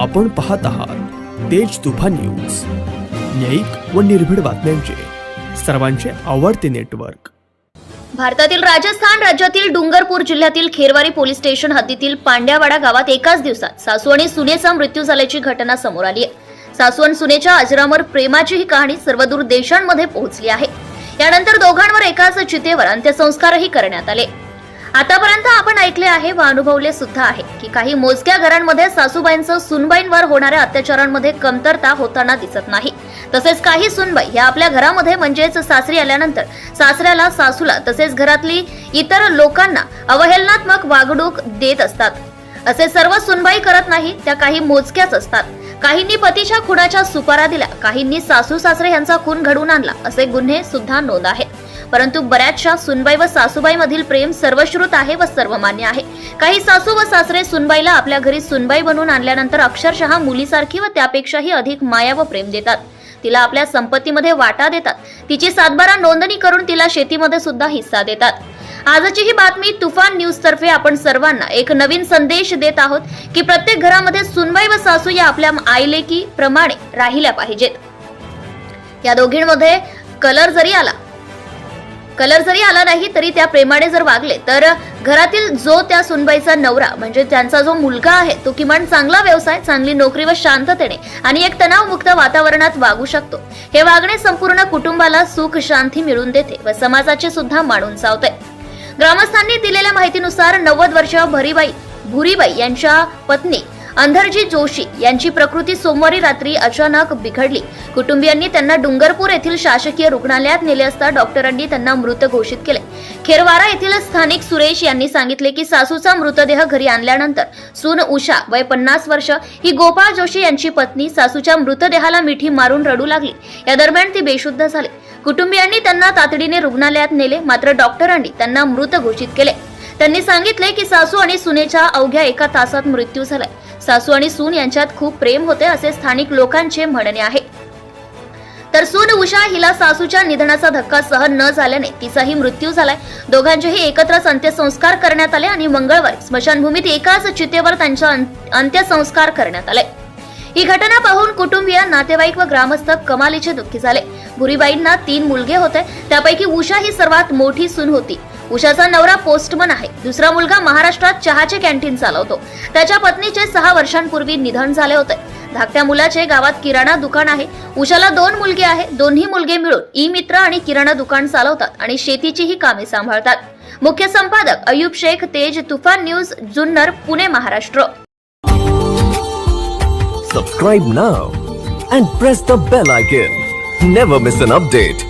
आपण पाहत आहात तेज तुफान न्यूज. न्यायिक व निर्भीड बातम्यांचे. सर्वांचे आवडते नेटवर्क. भारतातील राजस्थान राज्यातील डुंगरपूर जिल्ह्यातील खेरवारी पोलीस स्टेशन हद्दीतील पांड्यावाडा गावात एकाच दिवसात सासू आणि सुनेचा मृत्यू झाल्याची घटना समोर आली आहे. सासू आणि सुनेच्या अजरामर प्रेमाची ही कहाणी सर्वदूर देशांमध्ये पोहोचली आहे. यानंतर दोघांवर एकाच चितेवर अंत्यसंस्कारही करण्यात आले. आतापर्यंत आपण ऐकले आहे व अनुभवले सुद्धा आहे की काही मोजक्या घरांमध्ये सासूबाईंचं सुनबाईंवर होणाऱ्या अत्याचारांमध्ये कमतरता होताना दिसत नाही. तसेच काही सुनबाई ह्या आपल्या घरामध्ये म्हणजेच सासरी आल्यानंतर सासऱ्याला सासूला तसेच घरातली इतर लोकांना अवहेलनात्मक वागणूक देत असतात. असे सर्व सुनबाई करत नाही त्या काही मोजक्याच असतात. काहींनी पतीच्या खुनाच्या सुपारा दिल्या काहींनी सासू सासरे यांचा खून घडवून आणला असे गुन्हे सुद्धा नोंद आहेत. परंतु बऱ्याचशा सुनबाई व सासूबाई मधील प्रेम सर्वश्रुत आहे व सर्वमान्य आहे. काही सासू व सासरे सुनबाईला आपल्या घरी सुनबाई बनवून आणल्यानंतर अक्षरशः मुलीसारखी व त्यापेक्षाही अधिक माया व प्रेम देतात. तिला आपल्या संपत्तीमध्ये वाटा देतात. तिची सातबारा नोंदणी करून तिला शेतीमध्ये सुद्धा हिस्सा देतात. आजची ही बातमी तुफान न्यूज तर्फे आपण सर्वांना एक नवीन संदेश देत आहोत की प्रत्येक घरामध्ये सुनबाई व सासू या आपल्या आईलेकी प्रमाणे राहिल्या पाहिजेत. या दोघींमध्ये कलर जरी आला कलर जरी आला नाही तरी त्या प्रेमाने जर वागले तर घरातील जो त्या सुनबाईचा नवरा म्हणजे त्यांचा जो मुलगा आहे तो किमान चांगला व्यवसाय चांगली नोकरी व शांततेने आणि एक तणावमुक्त वातावरणात वागू शकतो. हे वागणे संपूर्ण कुटुंबाला सुख शांती मिळून देते व समाजाचे सुद्धा मानून चावते. ग्रामस्थांनी दिलेल्या माहितीनुसार नव्वद वर्ष भरीबाई भुरीबाई यांच्या पत्नी अंधरजी जोशी यांची प्रकृती सोमवारी रात्री अचानक बिघडली. कुटुंबियांनी त्यांना डुंगरपूर येथील शासकीय रुग्णालयात नेले असता डॉक्टरांनी त्यांना मृत घोषित केले. खेरवारा येथील स्थानिक सुरेश यांनी सांगितले की सासूचा मृतदेह घरी आणल्यानंतर सून उषा वय पन्नास वर्ष ही गोपाळ जोशी यांची पत्नी सासूच्या मृतदेहाला मिठी मारून रडू लागली. या दरम्यान ती बेशुद्ध झाली. कुटुंबियांनी त्यांना तातडीने रुग्णालयात नेले मात्र डॉक्टरांनी त्यांना मृत घोषित केले. त्यांनी सांगितले की सासू आणि सुनेच्या अवघ्या एका तासात मृत्यू झालाय. सासू आणि सून यांच्यात खूप प्रेम होते असे स्थानिक लोकांचे म्हणणे आहे. तर सून उषा हिला सासूच्या निधनाचा धक्का सहन न झाल्याने तिचाही मृत्यू झालाय. दोघांचेही एकत्रच अंत्यसंस्कार करण्यात आले आणि मंगळवारी स्मशानभूमीत एकाच चितेवर त्यांच्या अंत- अंत्यसंस्कार करण्यात आले. ही घटना पाहून कुटुंबीय नातेवाईक व ग्रामस्थ कमालीचे दुःखी झाले. भुरीबाईंना तीन मुलगे होते. त्यापैकी उषा ही सर्वात मोठी सून होती. उषाचा नवरा पोस्टमन आहे. दुसरा मुलगा महाराष्ट्रात चहाचे कॅन्टीन चालवतो. त्याच्या पत्नीचे सहा वर्षांपूर्वी निधन झाले होते. धाकट्या मुलाचे गावात किराणा दुकान आहे. उषाला दोन मुलगे आहे दोन्ही मुलगे मिळून ई मित्र आणि किराणा दुकान चालवतात आणि शेतीचीही कामे सांभाळतात. मुख्य संपादक Ayub Shaikh Tej Tufan news Junnar Pune Maharashtra. Subscribe now and press the bell icon never miss an update